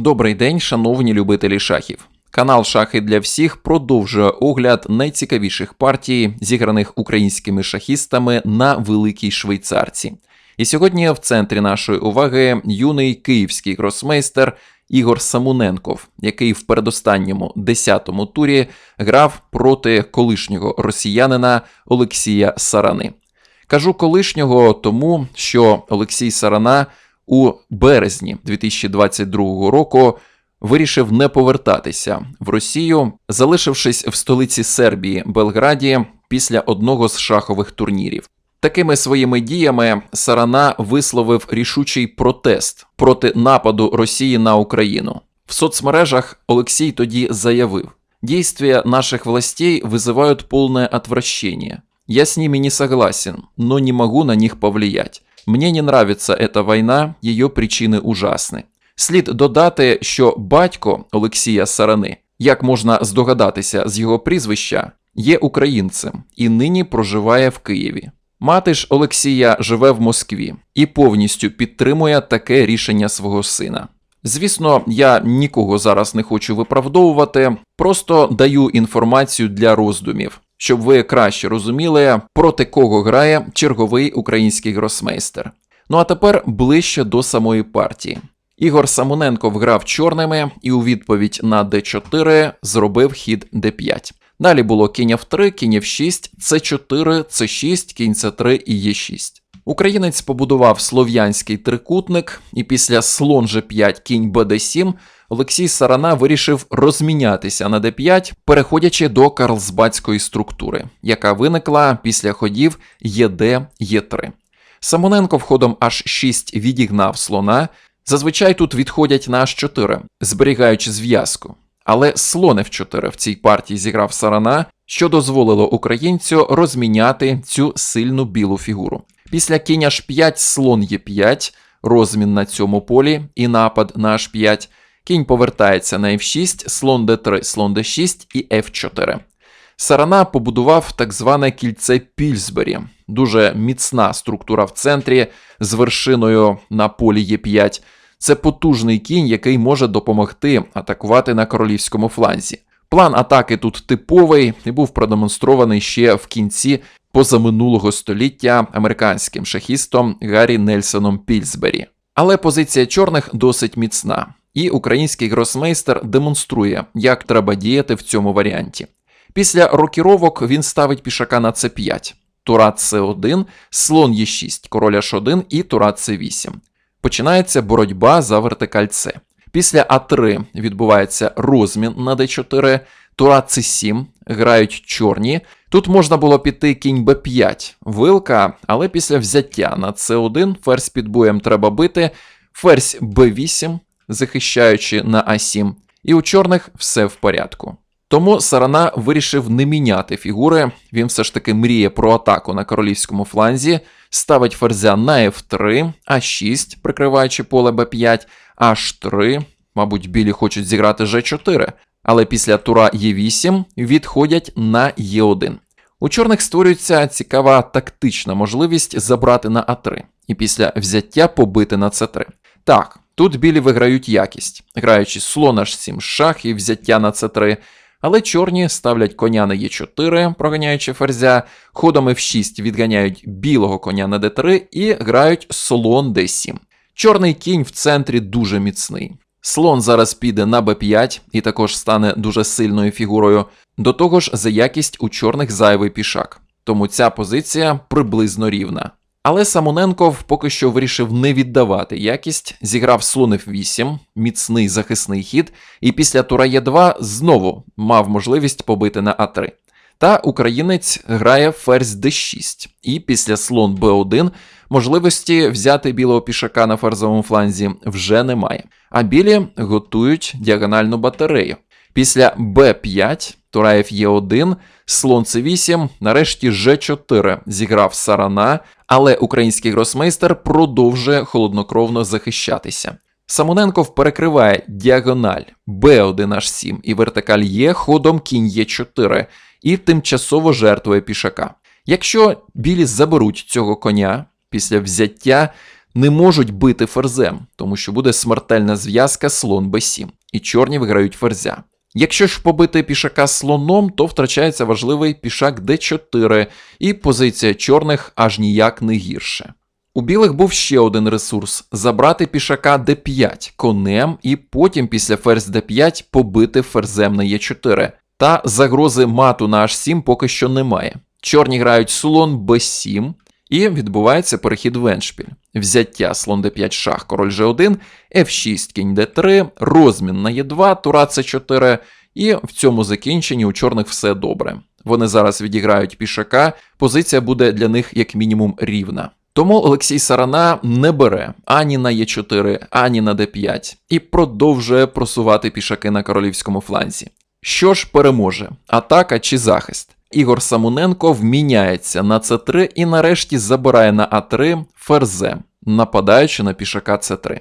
Добрий день, шановні любителі шахів. Канал Шахи для всіх продовжує огляд найцікавіших партій, зіграних українськими шахістами на великій швейцарці. І сьогодні в центрі нашої уваги юний київський гросмейстер Ігор Самуненков, який в передостанньому 10-му турі грав проти колишнього росіянина Олексія Сарани. Кажу колишнього тому, що Олексій Сарана у березні 2022 року вирішив не повертатися в Росію, залишившись в столиці Сербії Белграді після одного з шахових турнірів. Такими своїми діями Сарана висловив рішучий протест проти нападу Росії на Україну. В соцмережах Олексій тоді заявив: Действия наших властей вызывают полное отвращение. Я с ними не согласен, но не могу на них повлиять. Мне не нравится эта війна, її причини ужасні. Слід додати, що батько Олексія Сарани, як можна здогадатися з його прізвища, є українцем і нині проживає в Києві. Мати ж Олексія живе в Москві і повністю підтримує таке рішення свого сина. Звісно, я нікого зараз не хочу виправдовувати, просто даю інформацію для роздумів, щоб ви краще розуміли, проти кого грає черговий український гросмейстер. Ну а тепер ближче до самої партії. Ігор Самоненко вграв чорними і у відповідь на d4 зробив хід d5. Далі було кінь f3, кінь f6, c4, c6, кінь c3 і e6. Українець побудував слов'янський трикутник, і після слон g5, кінь bd7 Олексій Сарана вирішив розмінятися на d5, переходячи до карлсбадської структури, яка виникла після ходів єд е3. Самоненко входом h6 відігнав слона. Зазвичай тут відходять на h4, зберігаючи зв'язку. Але слон f4 в цій партії зіграв Сарана, що дозволило українцю розміняти цю сильну білу фігуру. Після кінь h5 слон e5, розмін на цьому полі і напад на h5. Кінь повертається на f6, слон d3, слон d6 і f4. Сарана побудував так зване кільце Пільсбері, дуже міцна структура в центрі з вершиною на полі Е5. Це потужний кінь, який може допомогти атакувати на королівському фланзі. План атаки тут типовий і був продемонстрований ще в кінці позаминулого століття американським шахістом Гаррі Нельсоном Пільсбері. Але позиція чорних досить міцна, і український гросмейстер демонструє, як треба діяти в цьому варіанті. Після рокіровок він ставить пішака на c5, тура c1, слон e6, король h1 і тура c8. Починається боротьба за вертикаль С. Після А3 відбувається розмін на d4, тура c7, грають чорні. Тут можна було піти кінь b5, вилка, але після взяття на c1 ферзь під боєм треба бити, ферзь b8, захищаючи на а7, і у чорних все в порядку. Тому Сарана вирішив не міняти фігури, він все ж таки мріє про атаку на королівському фланзі, ставить ферзя на f3, а6, прикриваючи поле b5, h3, мабуть, білі хочуть зіграти g4, але після тура e8 відходять на e1. У чорних створюється цікава тактична можливість забрати на а3 і після взяття побити на c3. Так, тут білі виграють якість, граючи слон h7 шах і взяття на c3. Але чорні ставлять коня на Е4, проганяючи ферзя, ходом F6 відганяють білого коня на d3 і грають слон d7. Чорний кінь в центрі дуже міцний. Слон зараз піде на b5 і також стане дуже сильною фігурою. До того ж, за якість у чорних зайвий пішак. Тому ця позиція приблизно рівна. Але Самоненков поки що вирішив не віддавати якість, зіграв слон f8, міцний захисний хід, і після тура Е2 знову мав можливість побити на А3. Та українець грає ферзь d6, і після слон b1 можливості взяти білого пішака на ферзовому фланзі вже немає. А білі готують діагональну батарею. Після b5 Тураєв Е1, слон С8, нарешті Ж4 зіграв Сарана, але український гросмейстер продовжує холоднокровно захищатися. Самоненков перекриває діагональ Б1H7 і вертикаль Е ходом кінь Е4 і тимчасово жертвує пішака. Якщо білі заберуть цього коня після взяття, не можуть бити ферзем, тому що буде смертельна зв'язка слон b7, і чорні виграють ферзя. Якщо ж побити пішака слоном, то втрачається важливий пішак d4, і позиція чорних аж ніяк не гірше. У білих був ще один ресурс забрати пішака d5 конем, і потім після ферзь d5 побити ферзем на e4. Та загрози мату на h7 поки що немає. Чорні грають слон b7, і відбувається перехід в еншпіль. Взяття слон d5 шах, король g1, f6, кінь d3, розмін на e2, тура c4, і в цьому закінченні у чорних все добре. Вони зараз відіграють пішака, позиція буде для них як мінімум рівна. Тому Олексій Сарана не бере ані на Е4, ані на Д5 і продовжує просувати пішаки на королівському фланзі. Що ж переможе, атака чи захист? Ігор Самуненко вміняється на С3 і нарешті забирає на А3 ферзем, нападаючи на пішака С3.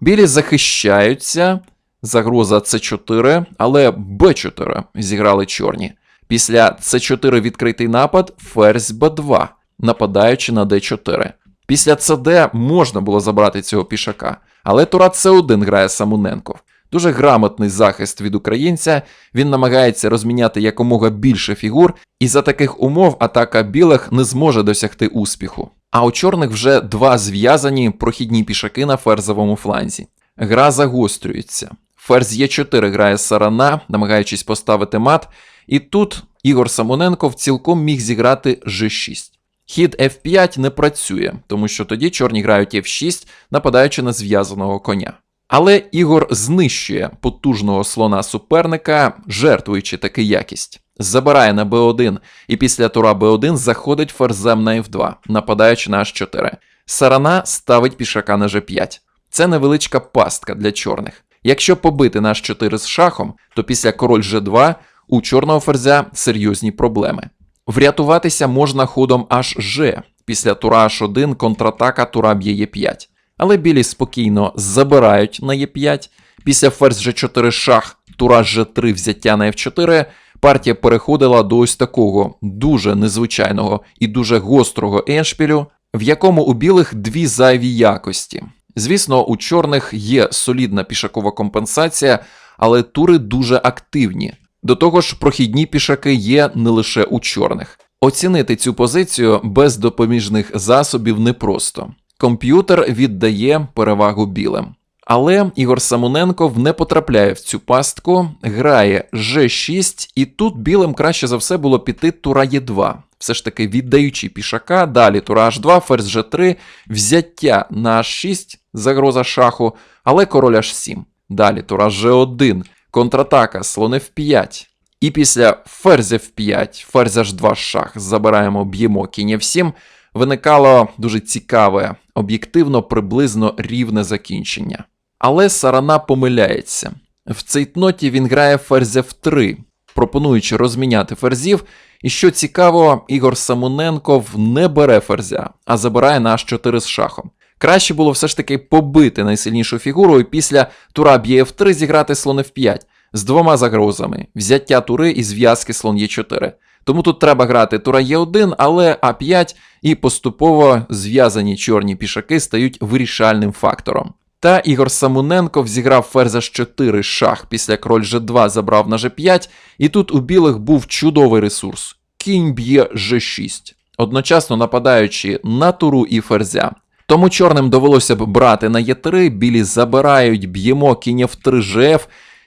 Білі захищаються, загроза С4, але Б4 зіграли чорні. Після С4 відкритий напад, ферзь Б2, нападаючи на Д4. Після ЦД можна було забрати цього пішака, але тура С1 грає Самуненков. Дуже грамотний захист від українця. Він намагається розміняти якомога більше фігур, і за таких умов атака білих не зможе досягти успіху. А у чорних вже два зв'язані прохідні пішаки на ферзовому фланзі. Гра загострюється. Ферзь Е4 грає Сарана, намагаючись поставити мат, і тут Ігор Самоненков цілком міг зіграти G6. Хід F5 не працює, тому що тоді чорні грають F6, нападаючи на зв'язаного коня. Але Ігор знищує потужного слона суперника, жертвуючи таки якість. Забирає на b1 і після тура b1 заходить ферзем на f2, нападаючи на h4. Сарана ставить пішака на g5. Це невеличка пастка для чорних. Якщо побити на h4 з шахом, то після король g2 у чорного ферзя серйозні проблеми. Врятуватися можна ходом hg. Після тура h1 контратака тура б'є e5 але білі спокійно забирають на Е5. Після ферзь G4 шах, тура G3 взяття на F4. Партія переходила до ось такого дуже незвичайного і дуже гострого еншпілю, в якому у білих дві зайві якості. Звісно, у чорних є солідна пішакова компенсація, але тури дуже активні. До того ж, прохідні пішаки є не лише у чорних. Оцінити цю позицію без допоміжних засобів непросто комп'ютер віддає перевагу білим. Але Ігор Самоненков не потрапляє в цю пастку, грає G6, і тут білим краще за все було піти тура Е2. Все ж таки віддаючи пішака, далі тура H2, ферзь G3, взяття на H6, загроза шаху, але король H7. Далі тура G1, контратака, слон F5. І після ферзь F5, ферзь H2 шах, забираємо, б'ємо кінь F7, виникало дуже цікаве, об'єктивно приблизно рівне закінчення. Але Сарана помиляється. В цейтноті він грає ферзь F3, пропонуючи розміняти ферзів. І що цікаво, Ігор Самоненков не бере ферзя, а забирає на H4 з шахом. Краще було все ж таки побити найсильнішу фігуру і після тура б'є F3 зіграти слон F5 з двома загрозами: взяття тури і зв'язки слон Е4. Тому тут треба грати тура Е1, але А5 і поступово зв'язані чорні пішаки стають вирішальним фактором. Та Ігор Самуненков зіграв ферзь 4 шах після король G2 забрав на G5, і тут у білих був чудовий ресурс. Кінь б'є G6, одночасно нападаючи на туру і ферзя. Тому чорним довелося б брати на Е3, білі забирають, б'ємо кінь F3 GF,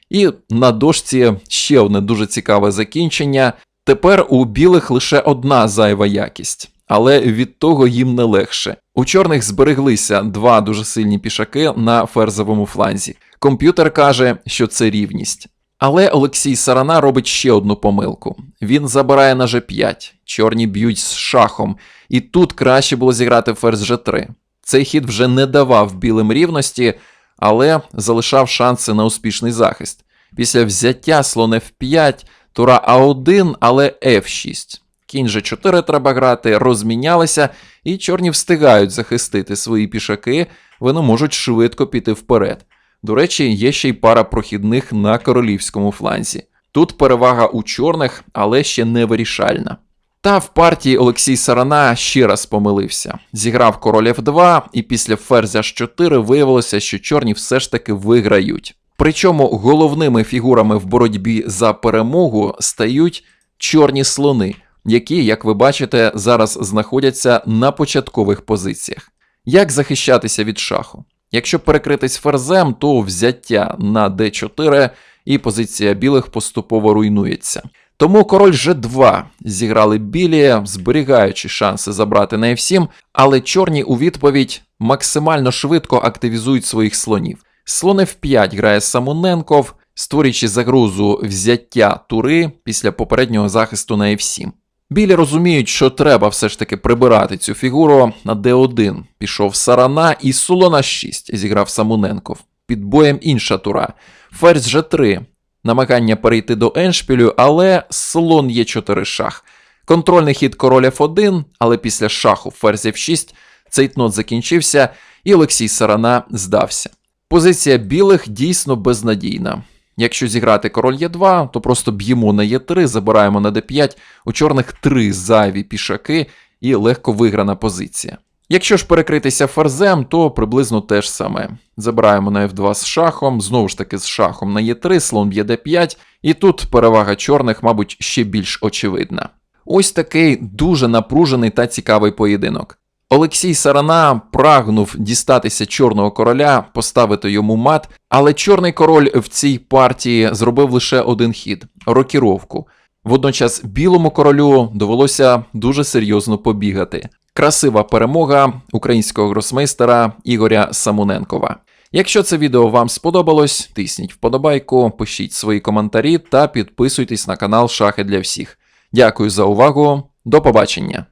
і на дошці ще одне дуже цікаве закінчення. Тепер у білих лише одна зайва якість, але від того їм не легше. У чорних збереглися два дуже сильні пішаки на ферзовому фланзі. Комп'ютер каже, що це рівність. Але Олексій Сарана робить ще одну помилку. Він забирає на G5, чорні б'ють з шахом, і тут краще було зіграти ферзь G3. Цей хід вже не давав білим рівності, але залишав шанси на успішний захист. Після взяття слон F5 Тура А1, але F6. Кінь G4 треба грати, розмінялися, і чорні встигають захистити свої пішаки, вони можуть швидко піти вперед. До речі, є ще й пара прохідних на королівському фланзі. Тут перевага у чорних, але ще не вирішальна. Та в партії Олексій Сарана ще раз помилився. Зіграв король F2, і після ферзя H4 виявилося, що чорні все ж таки виграють. Причому головними фігурами в боротьбі за перемогу стають чорні слони, які, як ви бачите, зараз знаходяться на початкових позиціях. Як захищатися від шаху? Якщо перекритись ферзем, то взяття на d4 і позиція білих поступово руйнується. Тому король G2 зіграли білі, зберігаючи шанси забрати на F7, але чорні у відповідь максимально швидко активізують своїх слонів. Слон F5 грає Самоненков, створюючи загрозу взяття тури після попереднього захисту на F7. Білі розуміють, що треба все ж таки прибирати цю фігуру на D1. Пішов Сарана і слон А6 зіграв Самоненков. Під боєм інша тура. Ферзь G3. Намагання перейти до Еншпілю, але слон Е4 шах. Контрольний хід король F1, але після шаху ферзь F6 цей тнот закінчився, і Олексій Сарана здався. Позиція білих дійсно безнадійна. Якщо зіграти король Е2, то просто б'ємо на Е3, забираємо на Д5, у чорних три зайві пішаки і легко виграна позиція. Якщо ж перекритися ферзем, то приблизно те ж саме. Забираємо на F2 з шахом, знову ж таки з шахом на Е3, слон б'є Д5, і тут перевага чорних, мабуть, ще більш очевидна. Ось такий дуже напружений та цікавий поєдинок. Олексій Сарана прагнув дістатися чорного короля, поставити йому мат, але чорний король в цій партії зробив лише один хід рокіровку. Водночас білому королю довелося дуже серйозно побігати. Красива перемога українського гросмейстера Ігоря Самуненкова. Якщо це відео вам сподобалось, тисніть вподобайку, пишіть свої коментарі та підписуйтесь на канал Шахи для всіх. Дякую за увагу, до побачення!